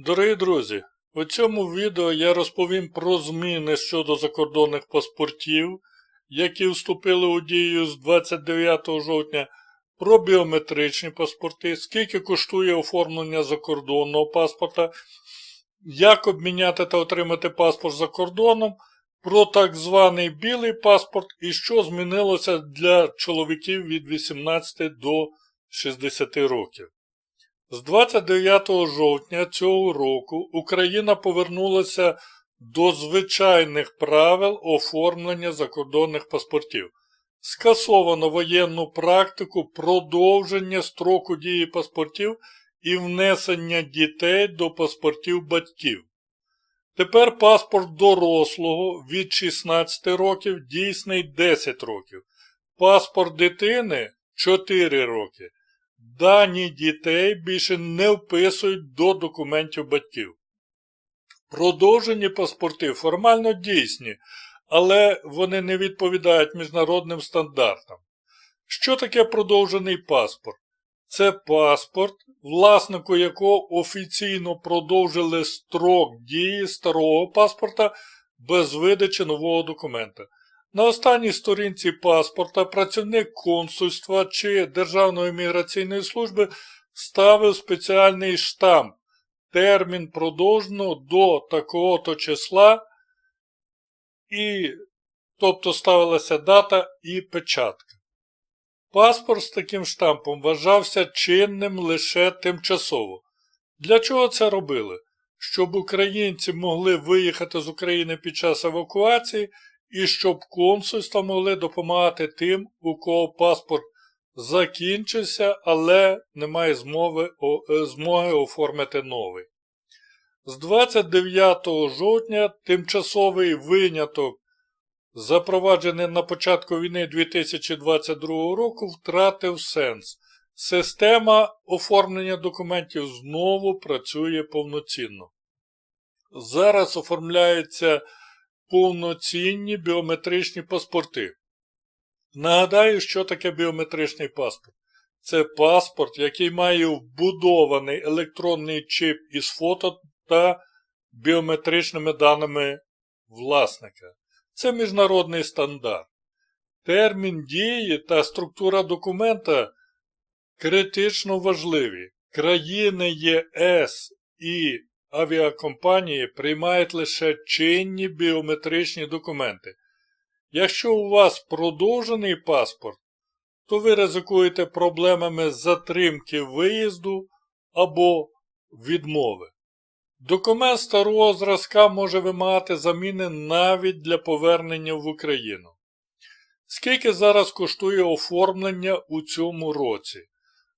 Дорогі друзі, у цьому відео я розповім про зміни щодо закордонних паспортів, які вступили у дію з 29 жовтня, про біометричні паспорти, скільки коштує оформлення закордонного паспорта, як обміняти та отримати паспорт за кордоном, про так званий білий паспорт і що змінилося для чоловіків від 18 до 60 років. З 29 жовтня цього року Україна повернулася до звичайних правил оформлення закордонних паспортів. Скасовано воєнну практику продовження строку дії паспортів і внесення дітей до паспортів батьків. Тепер паспорт дорослого від 16 років дійсний 10 років. Паспорт дитини 4 роки. Дані дітей більше не вписують до документів батьків. Продовжені паспорти формально дійсні, але вони не відповідають міжнародним стандартам. Що таке продовжений паспорт? Це паспорт, власнику якого офіційно продовжили строк дії старого паспорта без видачі нового документа. На останній сторінці паспорта працівник консульства чи Державної міграційної служби ставив спеціальний штамп термін продовжено до такого-то числа, і, тобто ставилася дата і печатка. Паспорт з таким штампом вважався чинним лише тимчасово. Для чого це робили? Щоб українці могли виїхати з України під час евакуації і щоб консульства могли допомагати тим, у кого паспорт закінчився, але немає змови, о, змоги оформити новий. З 29 жовтня тимчасовий виняток, запроваджений на початку війни 2022 року, втратив сенс. Система оформлення документів знову працює повноцінно. Зараз оформляються повноцінні біометричні паспорти. Нагадаю, що таке біометричний паспорт. Це паспорт, який має вбудований електронний чип із фото та біометричними даними власника. Це міжнародний стандарт. Термін дії та структура документа критично важливі. Країни ЄС і авіакомпанії приймають лише чинні біометричні документи. Якщо у вас продовжений паспорт, то ви ризикуєте проблемами затримки виїзду або відмови. Документ старого зразка може вимагати заміни навіть для повернення в Україну. Скільки зараз коштує оформлення у цьому році?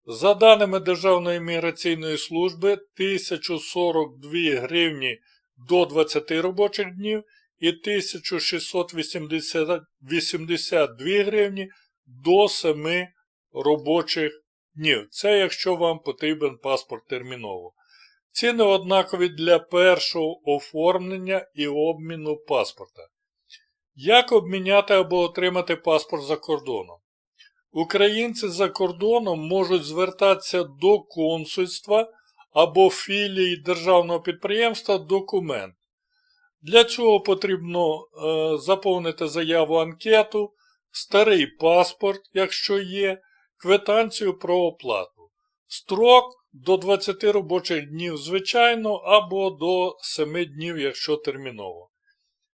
За даними Державної міграційної служби 1042 гривні до 20 робочих днів і 1682 гривні до 7 робочих днів. Це якщо вам потрібен паспорт терміново. Ціни однакові для першого оформлення і обміну паспорта. Як обміняти або отримати паспорт за кордоном? Українці за кордоном можуть звертатися до консульства або філії державного підприємства документ. Для цього потрібно е, заповнити заяву анкету, старий паспорт, якщо є, квитанцію про оплату. Строк до 20 робочих днів, звичайно, або до 7 днів, якщо терміново.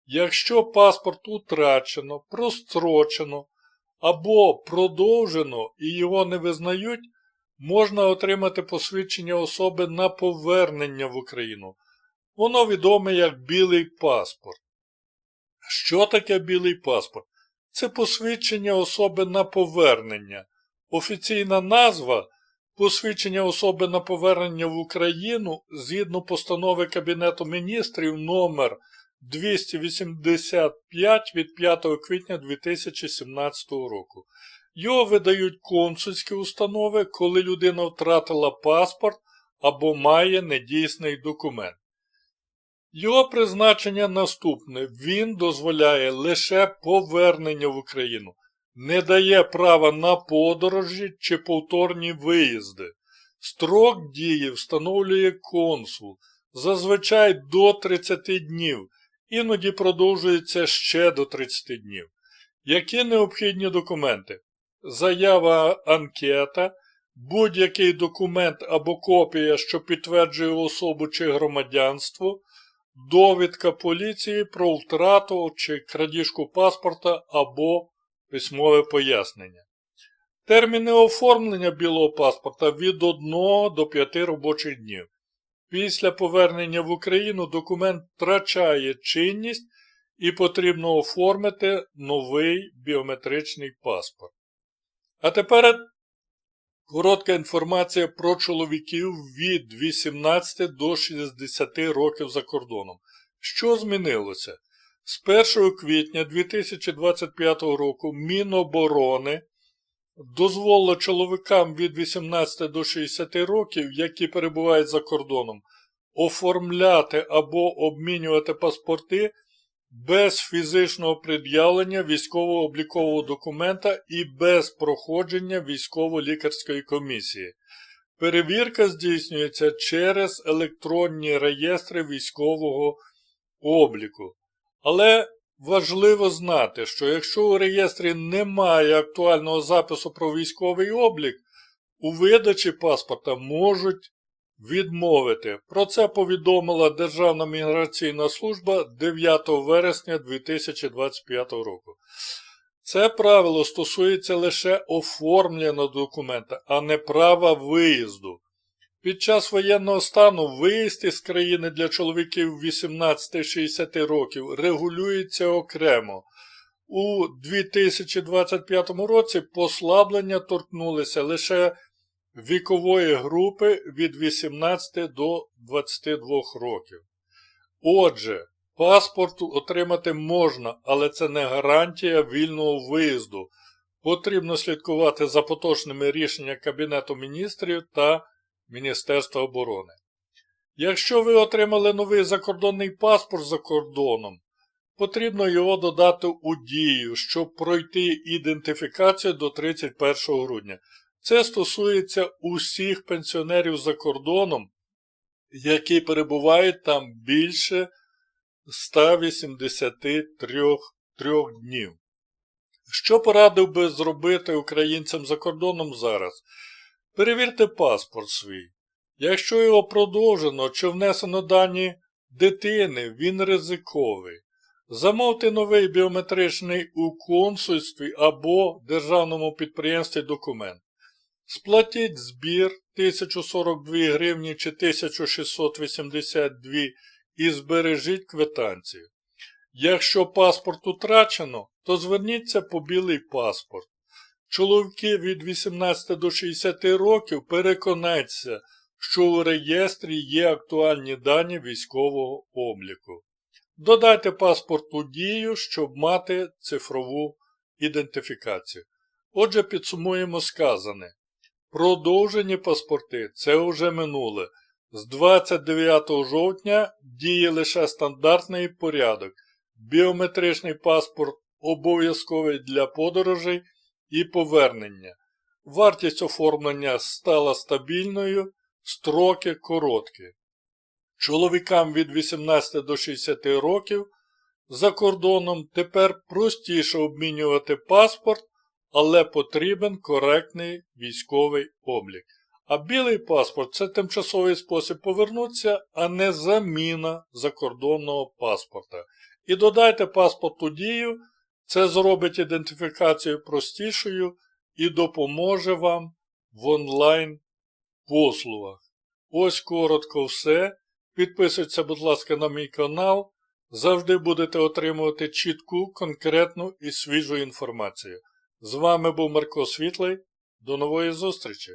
Якщо паспорт утрачено, прострочено або продовжено і його не визнають, можна отримати посвідчення особи на повернення в Україну. Воно відоме як білий паспорт. Що таке білий паспорт? Це посвідчення особи на повернення. Офіційна назва посвідчення особи на повернення в Україну згідно постанови Кабінету міністрів номер 285 від 5 квітня 2017 року. Його видають консульські установи, коли людина втратила паспорт або має недійсний документ. Його призначення наступне: він дозволяє лише повернення в Україну, не дає права на подорожі чи повторні виїзди. Строк дії встановлює консул. зазвичай до 30 днів, іноді продовжується ще до 30 днів. Які необхідні документи? Заява анкета, будь-який документ або копія, що підтверджує особу чи громадянство, довідка поліції про втрату чи крадіжку паспорта або письмове пояснення. Терміни оформлення білого паспорта від 1 до 5 робочих днів. Після повернення в Україну документ втрачає чинність і потрібно оформити новий біометричний паспорт. А тепер коротка інформація про чоловіків від 18 до 60 років за кордоном. Що змінилося? З 1 квітня 2025 року Міноборони дозволило чоловікам від 18 до 60 років, які перебувають за кордоном, оформляти або обмінювати паспорти без фізичного пред'явлення військово-облікового документа і без проходження військово-лікарської комісії. Перевірка здійснюється через електронні реєстри військового обліку. Але важливо знати, що якщо у реєстрі немає актуального запису про військовий облік, у видачі паспорта можуть відмовити. Про це повідомила Державна міграційна служба 9 вересня 2025 року. Це правило стосується лише оформлення документа, а не права виїзду. Під час воєнного стану виїзд із країни для чоловіків 18-60 років регулюється окремо. У 2025 році послаблення торкнулися лише вікової групи від 18 до 22 років. Отже, паспорт отримати можна, але це не гарантія вільного виїзду. Потрібно слідкувати за поточними рішеннями Кабінету міністрів та Міністерства оборони. Якщо ви отримали новий закордонний паспорт за кордоном, потрібно його додати у дію, щоб пройти ідентифікацію до 31 грудня. Це стосується усіх пенсіонерів за кордоном, які перебувають там більше 183 днів. Що порадив би зробити українцям за кордоном зараз? Перевірте паспорт свій. Якщо його продовжено чи внесено дані дитини, він ризиковий. Замовте новий біометричний у консульстві або державному підприємстві документ. Сплатіть збір 1042 гривні чи 1682 і збережіть квитанцію. Якщо паспорт утрачено, то зверніться по білий паспорт. Чоловіки від 18 до 60 років переконайтеся, що у реєстрі є актуальні дані військового обліку. Додайте паспорт у дію, щоб мати цифрову ідентифікацію. Отже, підсумуємо сказане. Продовжені паспорти це вже минуле. З 29 жовтня діє лише стандартний порядок. Біометричний паспорт обов'язковий для подорожей і повернення. Вартість оформлення стала стабільною, строки короткі. Чоловікам від 18 до 60 років за кордоном тепер простіше обмінювати паспорт, але потрібен коректний військовий облік. А білий паспорт це тимчасовий спосіб повернутися, а не заміна закордонного паспорта. І додайте паспорт у дію, це зробить ідентифікацію простішою і допоможе вам в онлайн послугах. Ось коротко все. Підписуйтесь, будь ласка, на мій канал. Завжди будете отримувати чітку, конкретну і свіжу інформацію. З вами був Марко Світлий. До нової зустрічі!